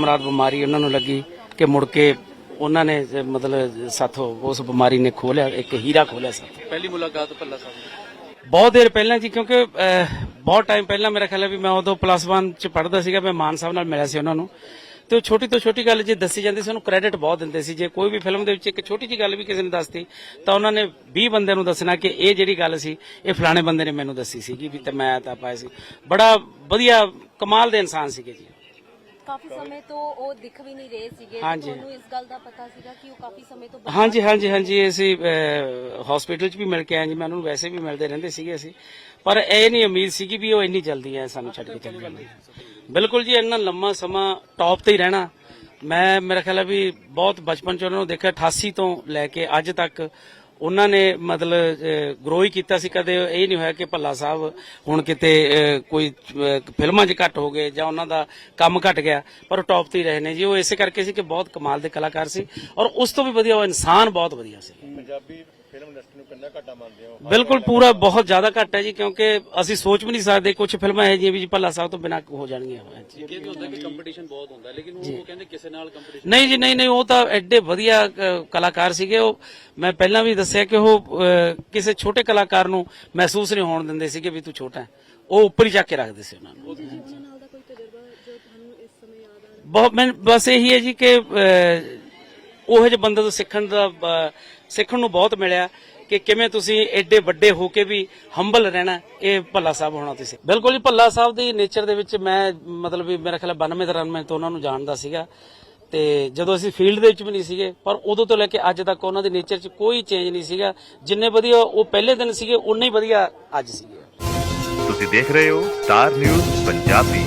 ਮਰਾਦ ਬਿਮਾਰੀ ਉਹਨਾਂ ਨੂੰ ਲੱਗੀ ਕਿ ਮੁੜ ਕੇ ਉਹਨਾਂ ਨੇ ਮਤਲਬ ਸਾਥੋਂ ਉਸ ਬਿਮਾਰੀ ਨੇ ਖੋਲਿਆ ਇੱਕ ਹੀਰਾ ਖੋਲਿਆ ਸਾਥੋਂ। ਪਹਿਲੀ ਮੁਲਾਕਾਤ ਭੱਲਾ ਸਾਹਿਬ ਬਹੁਤ ਦੇਰ ਪਹਿਲਾਂ ਜੀ ਕਿਉਂਕਿ ਬਹੁਤ ਟਾਈਮ ਪਹਿਲਾਂ ਮੇਰਾ ਖਿਆਲ ਹੈ ਵੀ ਮੈਂ ਉਦੋਂ ਪਲੱਸ 1 ਚ ਪੜ੍ਹਦਾ ਸੀਗਾ ਮੈਂ ਮਾਨ ਸਾਹਿਬ ਨਾਲ ਮਿਲਿਆ ਸੀ ਉਹਨਾਂ ਨੂੰ। ਤੇ ਉਹ ਛੋਟੀ ਤੋਂ ਛੋਟੀ ਗੱਲ ਜੇ ਦੱਸੀ ਜਾਂਦੀ ਸੀ ਉਹਨੂੰ ਕ੍ਰੈਡਿਟ ਬਹੁਤ ਦਿੰਦੇ ਸੀ। ਜੇ ਕੋਈ ਵੀ ਫਿਲਮ ਦੇ ਵਿੱਚ ਇੱਕ ਛੋਟੀ ਜੀ ਗੱਲ ਵੀ ਕਿਸੇ ਨੇ ਦੱਸਤੀ ਤਾਂ ਉਹਨਾਂ ਨੇ 20 ਬੰਦਿਆਂ ਨੂੰ ਦੱਸਣਾ ਕਿ ਇਹ ਜਿਹੜੀ ਗੱਲ ਸੀ ਇਹ ਫਲਾਣੇ ਬੰਦੇ ਨੇ ਮੈਨੂੰ ਦੱਸੀ ਸੀਗੀ ਵੀ ਤੇ ਮੈਂ ਤਾਂ ਪਾਇਆ ਸੀ। ਬੜਾ ਵਧੀਆ ਕਮਾਲ ਦੇ ਇਨਸਾਨ ਸੀਗੇ ਜੀ। ਕਾਫੀ ਸਮੇਂ ਤੋਂ ਉਹ ਦਿਖ ਵੀ ਨਹੀਂ ਰਹੇ ਸੀਗੇ ਹਾਂਜੀ। ਤੁਹਾਨੂੰ ਇਸ ਗੱਲ ਦਾ ਪਤਾ ਸੀਗਾ ਕਿ ਉਹ ਕਾਫੀ ਸਮੇਂ ਤੋਂ ਬਾਹਰ ਹਾਂਜੀ ਹਾਂਜੀ ਹਾਂਜੀ ਅਸੀਂ ਹਸਪੀਟਲ 'ਚ ਵੀ ਮਿਲ ਕੇ ਆਏ ਜੀ ਮੈਂ ਉਹਨੂੰ ਵੈਸੇ ਵੀ ਮਿਲਦੇ ਰਹਿੰਦੇ ਸੀਗੇ ਅਸੀਂ। ਪਰ ਇਹ ਨਹੀਂ ਉਮੀਦ ਸੀਗੀ ਵੀ ਉਹ ਇੰਨੀ ਜਲਦੀ ਹੈ ਸਾਨੂੰ ਛੱਡ ਕੇ ਚਲੇ ਜਾਣਗੇ ਬਿਲਕੁਲ ਜੀ ਇੰਨਾ ਲੰਮਾ ਸਮਾਂ ਟੌਪ ਤੇ ਹੀ ਰਹਿਣਾ। ਮੈਂ ਮੇਰਾ ਖਿਆਲ ਹੈ ਵੀ ਬਹੁਤ ਬਚਪਨ 'ਚ ਉਹਨਾਂ ਨੂੰ ਦੇਖਿਆ 88 ਤੋਂ ਲੈ ਕੇ ਅੱਜ ਤੱਕ ਉਹਨਾਂ ਨੇ ਮਤਲਬ ਗਰੋ ਹੀ ਕੀਤਾ ਸੀ, ਕਦੇ ਇਹ ਨਹੀਂ ਹੋਇਆ ਕਿ ਭੱਲਾ ਸਾਹਿਬ ਹੁਣ ਕਿਤੇ ਕੋਈ ਫਿਲਮਾਂ 'ਚ ਘੱਟ ਹੋ ਗਏ ਜਾਂ ਉਹਨਾਂ ਦਾ ਕੰਮ ਘਟ ਗਿਆ, ਪਰ ਉਹ ਟੌਪ ਤੇ ਰਹੇ ਨੇ ਜੀ। ਉਹ ਇਸੇ ਕਰਕੇ ਸੀ ਕਿ ਬਹੁਤ ਕਮਾਲ ਦੇ ਕਲਾਕਾਰ ਸੀ ਔਰ ਉਸ ਤੋਂ ਵੀ ਵਧੀਆ ਉਹ ਇਨਸਾਨ ਬਹੁਤ ਵਧੀਆ ਸੀ। ਪੰਜਾਬੀ ਫਿਲਮ ਇੰਡਸਟਰੀ ਨੂੰ ਕਿੰਨਾ ਘਾਟਾ ਮੰਨਦੇ ਹੋ? ਬਿਲਕੁਲ ਪੂਰਾ ਬਹੁਤ ਜ਼ਿਆਦਾ ਘੱਟ ਹੈ ਜੀ ਕਿਉਂਕਿ ਅਸੀਂ ਸੋਚ ਵੀ ਨਹੀਂ ਸਕਦੇ ਕੁਝ ਫਿਲਮਾਂ ਇਹ ਜਿਹੀਆਂ ਵੀ ਜੀ ਭੱਲਾ ਸਾਹਿਬ ਤੋਂ ਬਿਨਾਂ ਹੋ ਜਾਣਗੀਆਂ। ਜੀ ਕਹਿੰਦੇ ਹੁੰਦਾ ਕਿ ਕੰਪੀਟੀਸ਼ਨ ਬਹੁਤ ਹੁੰਦਾ ਲੇਕਿਨ ਉਹ ਕਹਿੰਦੇ ਕਿਸੇ ਨਾਲ ਕੰਪੀਟੀਸ਼ਨ ਨਹੀਂ ਜੀ ਨਹੀਂ ਨਹੀਂ ਉਹ ਤਾਂ ਐਡੇ ਵਧੀਆ ਕਲਾਕਾਰ ਸੀਗੇ ਉਹ। ਮੈਂ ਪਹਿਲਾਂ ਵੀ ਦੱਸਿਆ ਕਿ ਉਹ ਕਿਸੇ ਛੋਟੇ ਕਲਾਕਾਰ ਨੂੰ ਮਹਿਸੂਸ ਨਹੀਂ ਹੋਣ ਦਿੰਦੇ ਸੀਗੇ ਵੀ ਤੂੰ ਛੋਟਾ ਹੈ। ਉਹ ਉੱਪਰ ਹੀ ਚੱਕ ਕੇ ਰੱਖਦੇ ਸੀ ਉਹਨਾਂ ਨੂੰ। ਬਹੁਤ ਮੈਂ ਬਸ ਇਹੀ ਹੈ ਜੀ ਕਿ ਉਹੋ ਜਿਹੇ ਬੰਦੇ ਤੋਂ ਸਿੱਖਣ ਦਾ ਸਿੱਖਣ ਨੂੰ ਬਹੁਤ ਮਿਲਿਆ ਕਿ ਕਿਵੇਂ ਤੁਸੀਂ ਐਡੇ ਵੱਡੇ ਹੋ ਕੇ ਵੀ ਹੰਬਲ ਰਹਿਣਾ, ਇਹ ਭੱਲਾ ਸਾਹਿਬ ਹੋਣਾ ਤੁਸੀਂ। ਬਿਲਕੁਲ ਜੀ, ਭੱਲਾ ਸਾਹਿਬ ਦੀ ਨੇਚਰ ਦੇ ਵਿੱਚ ਮੈਂ, ਮਤਲਬ ਵੀ ਮੇਰਾ ਖਿਆਲ ਹੈ 92 93 ਤੋਂ ਉਹਨਾਂ ਨੂੰ ਜਾਣਦਾ ਸੀਗਾ। ਤੇ ਜਦੋਂ ਅਸੀਂ ਫੀਲਡ ਦੇ ਵਿੱਚ ਵੀ ਨਹੀਂ ਸੀਗੇ, ਪਰ ਉਦੋਂ ਤੋਂ ਲੈ ਕੇ ਅੱਜ ਤੱਕ ਉਹਨਾਂ ਦੇ ਨੇਚਰ 'ਚ ਕੋਈ ਚੇਂਜ ਨਹੀਂ ਸੀਗਾ। ਜਿੰਨੇ ਵਧੀਆ ਉਹ ਪਹਿਲੇ ਦਿਨ ਸੀਗੇ, ਉਨੇ ਹੀ ਵਧੀਆ ਅੱਜ ਸੀਗੇ। ਤੁਸੀਂ ਦੇਖ ਰਹੇ ਹੋ ਸਟਾਰ ਨਿਊਜ਼ ਪੰਜਾਬੀ।